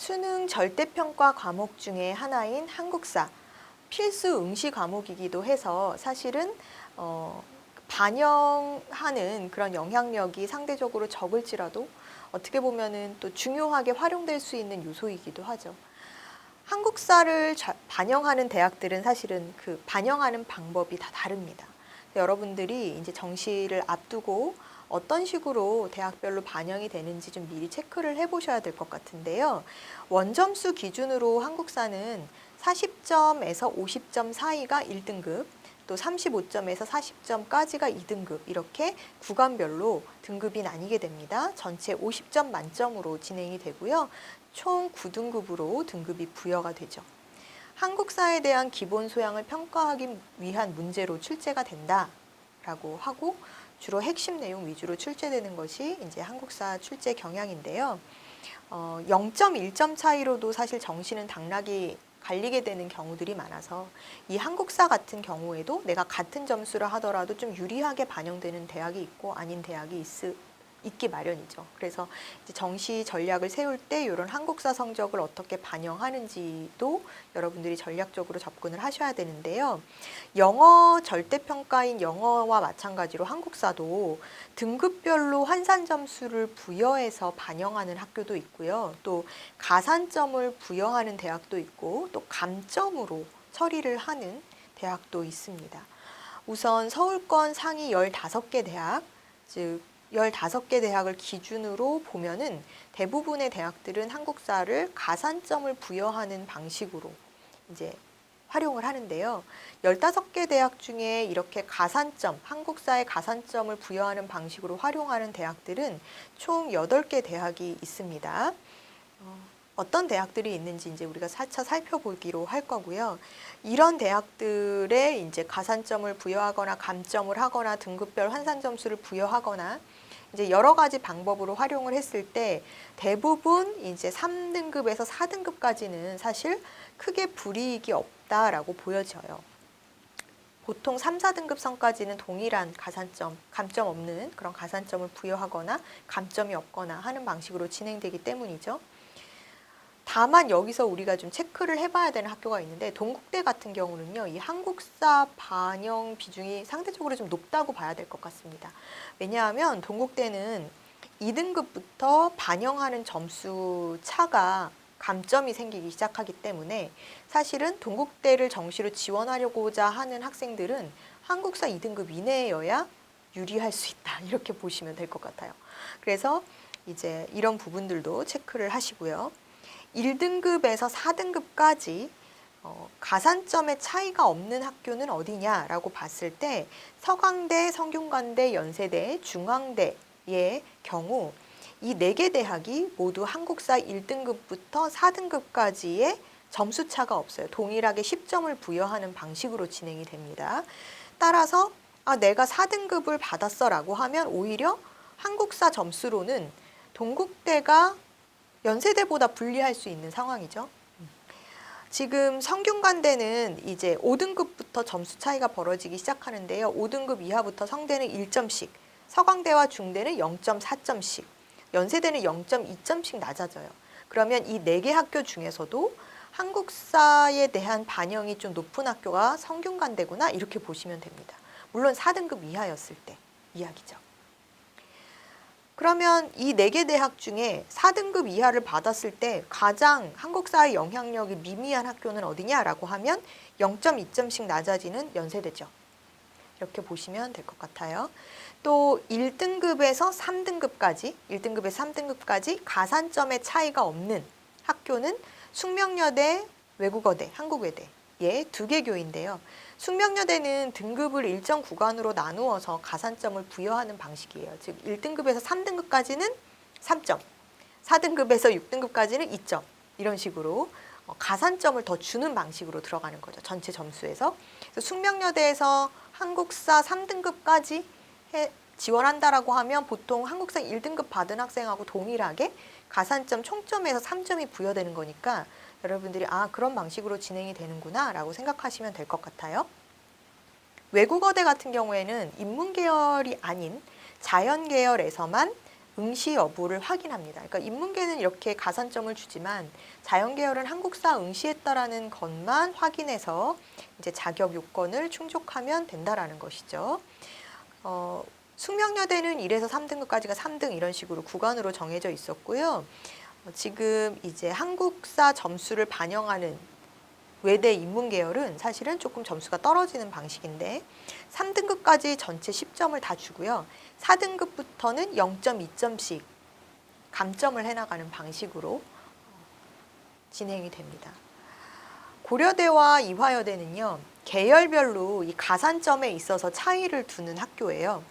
수능 절대평가 과목 중에 하나인 한국사 필수 응시 과목이기도 해서 사실은 어, 반영하는 그런 영향력이 상대적으로 적을지라도 어떻게 보면은 또 중요하게 활용될 수 있는 요소이기도 하죠. 한국사를 자- 반영하는 대학들은 사실은 그 반영하는 방법이 다 다릅니다. 여러분들이 이제 정시를 앞두고 어떤 식으로 대학별로 반영이 되는지 좀 미리 체크를 해보셔야 될 것 같은데요. 원점수 기준으로 한국사는 40점에서 50점 사이가 1등급, 또 35점에서 40점까지가 2등급 이렇게 구간별로 등급이 나뉘게 됩니다. 전체 50점 만점으로 진행이 되고요. 총 9등급으로 등급이 부여가 되죠. 한국사에 대한 기본 소양을 평가하기 위한 문제로 출제가 된다라고 하고 주로 핵심 내용 위주로 출제되는 것이 이제 한국사 출제 경향인데요. 어, 0.1점 차이로도 사실 정시는 당락이 갈리게 되는 경우들이 많아서 이 한국사 같은 경우에도 내가 같은 점수를 하더라도 좀 유리하게 반영되는 대학이 있고 아닌 대학이 있, 있기 마련이죠. 그래서 정시 전략을 세울 때 이런 한국사 성적을 어떻게 반영하는지도 여러분들이 전략적으로 접근을 하셔야 되는데요. 영어 절대평가인 영어와 마찬가지로 한국사도 등급별로 환산 점수를 부여해서 반영하는 학교도 있고요. 또 가산점을 부여하는 대학도 있고 또 감점으로 처리를 하는 대학도 있습니다. 우선 서울권 상위 15개 대학, 즉 15개 대학을 기준으로 보면은 대부분의 대학들은 한국사를 가산점을 부여하는 방식으로 이제 활용을 하는데요. 15개 대학 중에 이렇게 가산점, 한국사의 가산점을 부여하는 방식으로 활용하는 대학들은 총 8개 대학이 있습니다. 어, 어떤 대학들이 있는지 이제 우리가 차차 살펴보기로 할 거고요. 이런 대학들의 이제 가산점을 부여하거나 감점을 하거나 등급별 환산 점수를 부여하거나 이제 여러 가지 방법으로 활용을 했을 때 대부분 이제 3등급에서 4등급까지는 사실 크게 불이익이 없다라고 보여져요. 보통 3, 4등급 선까지는 동일한 가산점, 감점 없는 그런 가산점을 부여하거나 감점이 없거나 하는 방식으로 진행되기 때문이죠. 다만 여기서 우리가 좀 체크를 해봐야 되는 학교가 있는데 동국대 같은 경우는요 이 한국사 반영 비중이 상대적으로 좀 높다고 봐야 될 것 같습니다. 왜냐하면 동국대는 2등급부터 반영하는 점수 차가 감점이 생기기 시작하기 때문에 사실은 동국대를 정시로 지원하려고자 하는 학생들은 한국사 2등급 이내여야 유리할 수 있다 이렇게 보시면 될 것 같아요. 그래서 이제 이런 부분들도 체크를 하시고요. 1등급에서 4등급까지 어, 가산점의 차이가 없는 학교는 어디냐라고 봤을 때 서강대, 성균관대, 연세대, 중앙대의 경우 이 네 개 대학이 모두 한국사 1등급부터 4등급까지의 점수 차가 없어요. 동일하게 10점을 부여하는 방식으로 진행이 됩니다. 따라서 아, 내가 4등급을 받았어라고 하면 오히려 한국사 점수로는 동국대가 연세대보다 불리할 수 있는 상황이죠. 지금 성균관대는 이제 5등급부터 점수 차이가 벌어지기 시작하는데요. 5등급 이하부터 성대는 1점씩, 서강대와 중대는 0.4점씩, 연세대는 0.2점씩 낮아져요. 그러면 이 네 개 학교 중에서도 한국사에 대한 반영이 좀 높은 학교가 성균관대구나 이렇게 보시면 됩니다. 물론 4등급 이하였을 때 이야기죠. 그러면 이 네 개 대학 중에 4등급 이하를 받았을 때 가장 한국사의 영향력이 미미한 학교는 어디냐라고 하면 0.2점씩 낮아지는 연세대죠. 이렇게 보시면 될 것 같아요. 또 1등급에서 3등급까지, 1등급에서 3등급까지 가산점의 차이가 없는 학교는 숙명여대, 외국어대, 한국외대 예, 두 개 교인데요. 숙명여대는 등급을 일정 구간으로 나누어서 가산점을 부여하는 방식이에요. 즉 1등급에서 3등급까지는 3점, 4등급에서 6등급까지는 2점 이런 식으로 어, 가산점을 더 주는 방식으로 들어가는 거죠. 전체 점수에서. 숙명여대에서 한국사 3등급까지 해, 지원한다라고 하면 보통 한국사 1등급 받은 학생하고 동일하게 가산점 총점에서 3점이 부여되는 거니까 여러분들이 아 그런 방식으로 진행이 되는구나 라고 생각하시면 될 것 같아요. 외국어대 같은 경우에는 인문 계열이 아닌 자연 계열에서만 응시 여부를 확인합니다. 그러니까 인문계는 이렇게 가산점을 주지만 자연계열은 한국사 응시했다라는 것만 확인해서 이제 자격 요건을 충족하면 된다라는 것이죠. 어, 숙명여대는 1에서 3등급까지가 3등 이런 식으로 구간으로 정해져 있었고요. 어, 지금 이제 한국사 점수를 반영하는 외대 인문 계열은 사실은 조금 점수가 떨어지는 방식인데 3등급까지 전체 10점을 다 주고요. 4등급부터는 0.2점씩 감점을 해나가는 방식으로 어, 진행이 됩니다. 고려대와 이화여대는요, 계열별로 이 가산점에 있어서 차이를 두는 학교예요.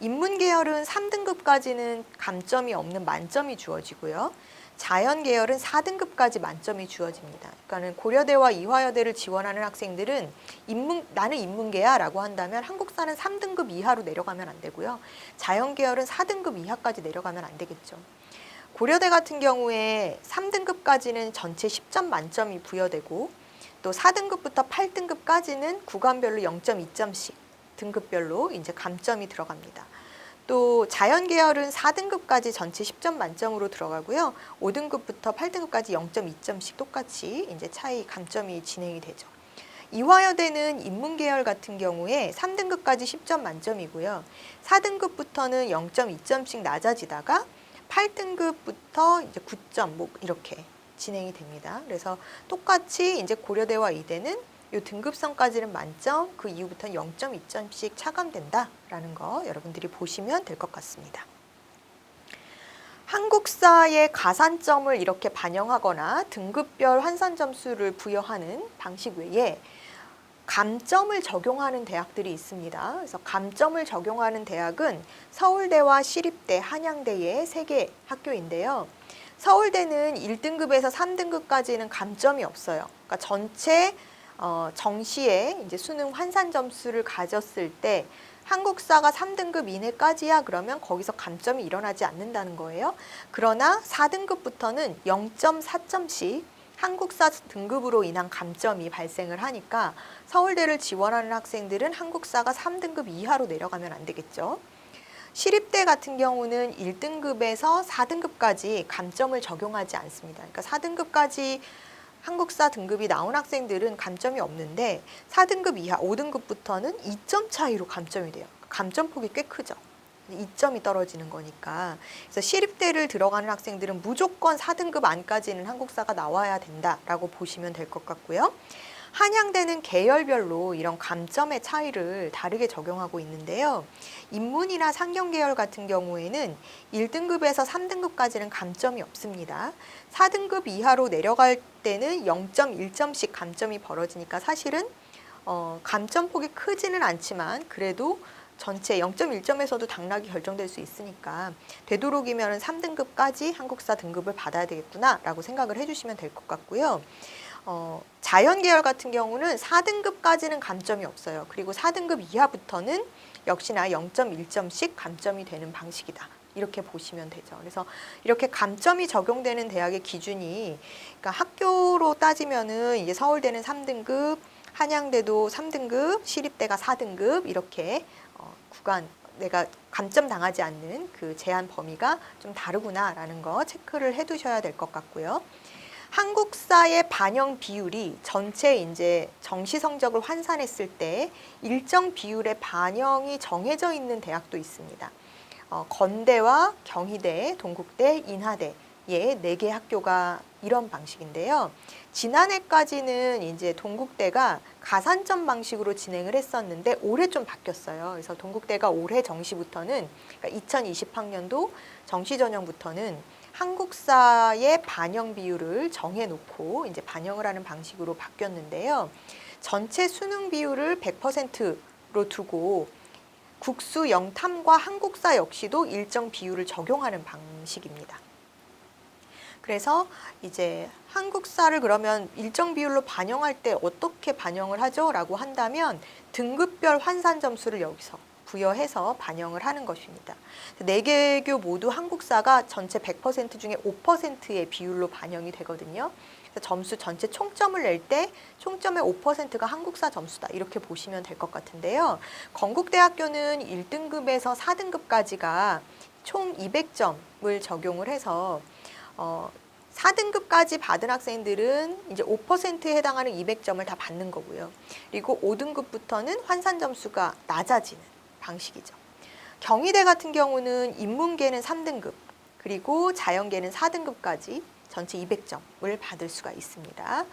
인문계열은 3등급까지는 감점이 없는 만점이 주어지고요. 자연 계열은 4등급까지 만점이 주어집니다. 그러니까는 고려대와 이화여대를 지원하는 학생들은 인문, 나는 인문계야라고 한다면 한국사는 3등급 이하로 내려가면 안 되고요. 자연 계열은 4등급 이하까지 내려가면 안 되겠죠. 고려대 같은 경우에 3등급까지는 전체 10점 만점이 부여되고 또 4등급부터 8등급까지는 구간별로 0.2점씩 등급별로 이제 감점이 들어갑니다. 또 자연 계열은 4등급까지 전체 10점 만점으로 들어가고요. 5등급부터 8등급까지 0.2점씩 똑같이 이제 차이 감점이 진행이 되죠. 이화여대는 인문 계열 같은 경우에 3등급까지 10점 만점이고요. 4등급부터는 0.2점씩 낮아지다가 8등급부터 이제 9점 뭐 이렇게 진행이 됩니다. 그래서 똑같이 이제 고려대와 이대는 요 등급선까지는 만점, 그 이후부터는 0.2점씩 차감된다라는 거 여러분들이 보시면 될 것 같습니다. 한국사의 가산점을 이렇게 반영하거나 등급별 환산 점수를 부여하는 방식 외에 감점을 적용하는 대학들이 있습니다. 그래서 감점을 적용하는 대학은 서울대와 시립대, 한양대의 세 개 학교인데요. 서울대는 1등급에서 3등급까지는 감점이 없어요. 그러니까 전체 어, 정시에 이제 수능 환산 점수를 가졌을 때 한국사가 3등급 이내까지야 그러면 거기서 감점이 일어나지 않는다는 거예요. 그러나 4등급부터는 0.4점씩 한국사 등급으로 인한 감점이 발생을 하니까 서울대를 지원하는 학생들은 한국사가 3등급 이하로 내려가면 안 되겠죠. 시립대 같은 경우는 1등급에서 4등급까지 감점을 적용하지 않습니다. 그러니까 4등급까지 한국사 등급이 나온 학생들은 감점이 없는데 4등급 이하 5등급부터는 2점 차이로 감점이 돼요. 감점 폭이 꽤 크죠. 2점이 떨어지는 거니까. 그래서 시립대를 들어가는 학생들은 무조건 4등급 안까지는 한국사가 나와야 된다라고 보시면 될 것 같고요. 한양대는 계열별로 이런 감점의 차이를 다르게 적용하고 있는데요. 인문이나 상경 계열 같은 경우에는 1등급에서 3등급까지는 감점이 없습니다. 4등급 이하로 내려갈 때는 0.1점씩 감점이 벌어지니까 사실은 어, 감점폭이 크지는 않지만 그래도 전체 0.1점에서도 당락이 결정될 수 있으니까 되도록이면 3등급까지 한국사 등급을 받아야 되겠구나라고 생각을 해주시면 될 것 같고요. 어, 자연 계열 같은 경우는 4등급까지는 감점이 없어요. 그리고 4등급 이하부터는 역시나 0.1점씩 감점이 되는 방식이다. 이렇게 보시면 되죠. 그래서 이렇게 감점이 적용되는 대학의 기준이 그러니까 학교로 따지면은 이제 서울대는 3등급, 한양대도 3등급, 시립대가 4등급 이렇게 어, 구간 내가 감점 당하지 않는 그 제한 범위가 좀 다르구나라는 거 체크를 해 두셔야 될 것 같고요. 한국사의 반영 비율이 전체 이제 정시 성적을 환산했을 때 일정 비율의 반영이 정해져 있는 대학도 있습니다. 어, 건대와 경희대, 동국대, 인하대 예, 네개 학교가 이런 방식인데요. 지난해까지는 이제 동국대가 가산점 방식으로 진행을 했었는데 올해 좀 바뀌었어요. 그래서 동국대가 올해 정시부터는 그러니까 2020학년도 정시 전형부터는 한국사의 반영 비율을 정해놓고 이제 반영을 하는 방식으로 바뀌었는데요. 전체 수능 비율을 100%로 두고 국수 영탐과 한국사 역시도 일정 비율을 적용하는 방식입니다. 그래서 이제 한국사를 그러면 일정 비율로 반영할 때 어떻게 반영을 하죠? 라고 한다면 등급별 환산 점수를 여기서 부여해서 반영을 하는 것입니다. 네 개교 모두 한국사가 전체 100% 중에 5%의 비율로 반영이 되거든요. 점수 전체 총점을 낼 때 총점의 5%가 한국사 점수다. 이렇게 보시면 될 것 같은데요. 건국대학교는 1등급에서 4등급까지가 총 200점을 적용을 해서 어, 4등급까지 받은 학생들은 이제 5%에 해당하는 200점을 다 받는 거고요. 그리고 5등급부터는 환산 점수가 낮아지는 방식이죠. 경희대 같은 경우는 인문계는 3등급, 그리고 자연계는 4등급까지 전체 200점을 받을 수가 있습니다.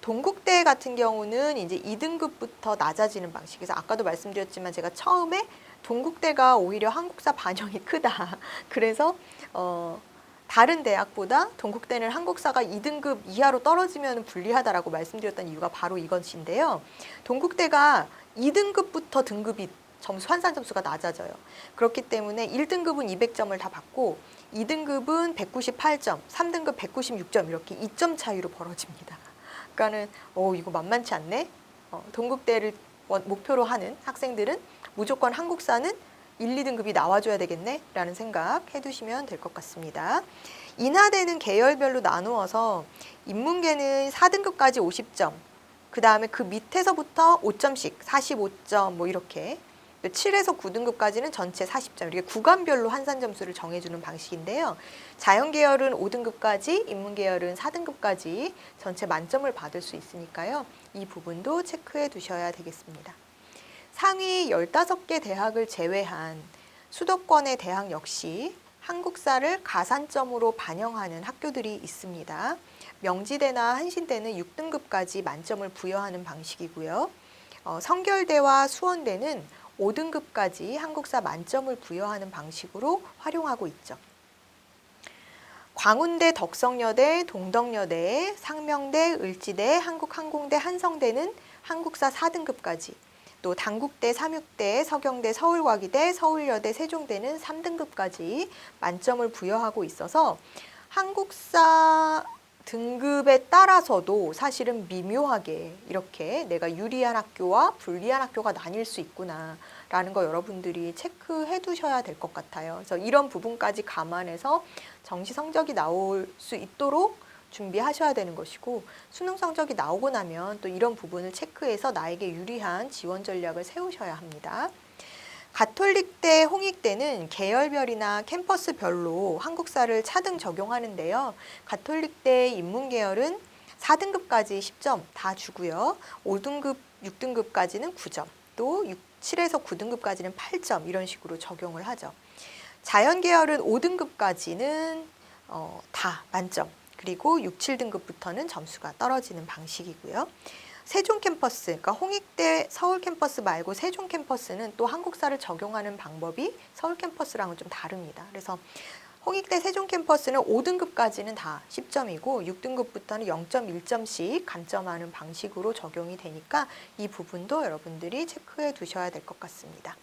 동국대 같은 경우는 이제 2등급부터 낮아지는 방식에서 아까도 말씀드렸지만 제가 처음에 동국대가 오히려 한국사 반영이 크다. 그래서 어 다른 대학보다 동국대는 한국사가 2등급 이하로 떨어지면 불리하다라고 말씀드렸던 이유가 바로 이것인데요. 동국대가 2등급부터 등급이 점수 환산 점수가 낮아져요. 그렇기 때문에 1등급은 200점을 다 받고 2등급은 198점, 3등급 196점 이렇게 2점 차이로 벌어집니다. 그러니까는 어 이거 만만치 않네. 어, 동국대를 원- 목표로 하는 학생들은 무조건 한국사는 1, 2등급이 나와줘야 되겠네라는 생각 해두시면 될 것 같습니다. 인하대는 계열별로 나누어서 인문계는 4등급까지 50점, 그 다음에 그 밑에서부터 5점씩 45점 뭐 이렇게 7에서 9등급까지는 전체 40점 이렇게 구간별로 환산 점수를 정해주는 방식인데요. 자연 계열은 5등급까지, 인문 계열은 4등급까지 전체 만점을 받을 수 있으니까요. 이 부분도 체크해 두셔야 되겠습니다. 상위 15개 대학을 제외한 수도권의 대학 역시 한국사를 가산점으로 반영하는 학교들이 있습니다. 명지대나 한신대는 6등급까지 만점을 부여하는 방식이고요. 어, 성결대와 수원대는 5등급까지 한국사 만점을 부여하는 방식으로 활용하고 있죠. 광운대, 덕성여대, 동덕여대, 상명대, 을지대, 한국항공대, 한성대는 한국사 4등급까지 또 단국대, 삼육대, 서경대, 서울과기대, 서울여대, 세종대는 3등급까지 만점을 부여하고 있어서 한국사 등급에 따라서도 사실은 미묘하게 이렇게 내가 유리한 학교와 불리한 학교가 나뉠 수 있구나 라는 거 여러분들이 체크해 두셔야 될 것 같아요. 그래서 이런 부분까지 감안해서 정시 성적이 나올 수 있도록 준비하셔야 되는 것이고 수능 성적이 나오고 나면 또 이런 부분을 체크해서 나에게 유리한 지원 전략을 세우셔야 합니다. 가톨릭대, 홍익대는 계열별이나 캠퍼스별로 한국사를 차등 적용하는데요. 가톨릭대 인문계열은 4등급까지 10점 다 주고요. 5등급, 6등급까지는 9점, 또 6, 7에서 9등급까지는 8점 이런 식으로 적용을 하죠. 자연계열은 5등급까지는 어, 다 만점, 그리고 6, 7등급부터는 점수가 떨어지는 방식이고요. 세종 캠퍼스, 그러니까 홍익대 서울 캠퍼스 말고 세종 캠퍼스는 또 한국사를 적용하는 방법이 서울 캠퍼스랑은 좀 다릅니다. 그래서 홍익대 세종 캠퍼스는 5등급까지는 다 10점이고 6등급부터는 0.1점씩 감점하는 방식으로 적용이 되니까 이 부분도 여러분들이 체크해 두셔야 될 것 같습니다.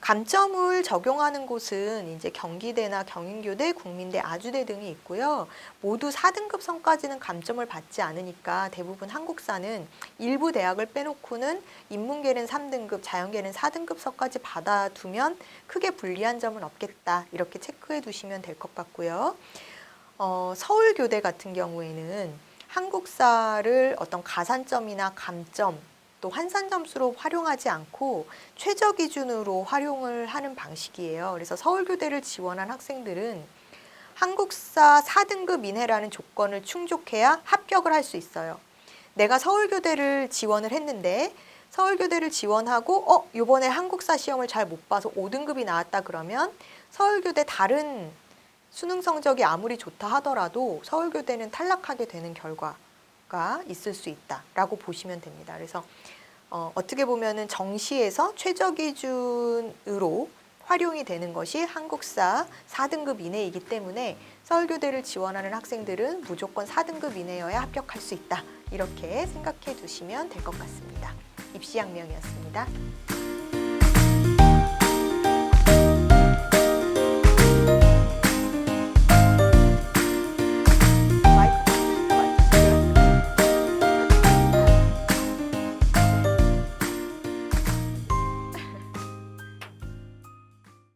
감점을 적용하는 곳은 이제 경기대나 경인교대, 국민대, 아주대 등이 있고요. 모두 4등급 선까지는 감점을 받지 않으니까 대부분 한국사는 일부 대학을 빼놓고는 인문계는 3등급, 자연계는 4등급 선까지 받아두면 크게 불리한 점은 없겠다. 이렇게 체크해 두시면 될 것 같고요. 어, 서울교대 같은 경우에는 한국사를 어떤 가산점이나 감점 또 환산 점수로 활용하지 않고 최저 기준으로 활용을 하는 방식이에요. 그래서 서울교대를 지원한 학생들은 한국사 4등급 이내라는 조건을 충족해야 합격을 할 수 있어요. 내가 서울교대를 지원을 했는데 서울교대를 지원하고 어 요번에 한국사 시험을 잘 못 봐서 5등급이 나왔다 그러면 서울교대 다른 수능 성적이 아무리 좋다 하더라도 서울교대는 탈락하게 되는 결과 가 있을 수 있다라고 보시면 됩니다. 그래서 어, 어떻게 보면은 정시에서 최저 기준으로 활용이 되는 것이 한국사 4등급 이내이기 때문에 서울교대를 지원하는 학생들은 무조건 4등급 이내여야 합격할 수 있다. 이렇게 생각해 두시면 될 것 같습니다. 입시 양명이었습니다.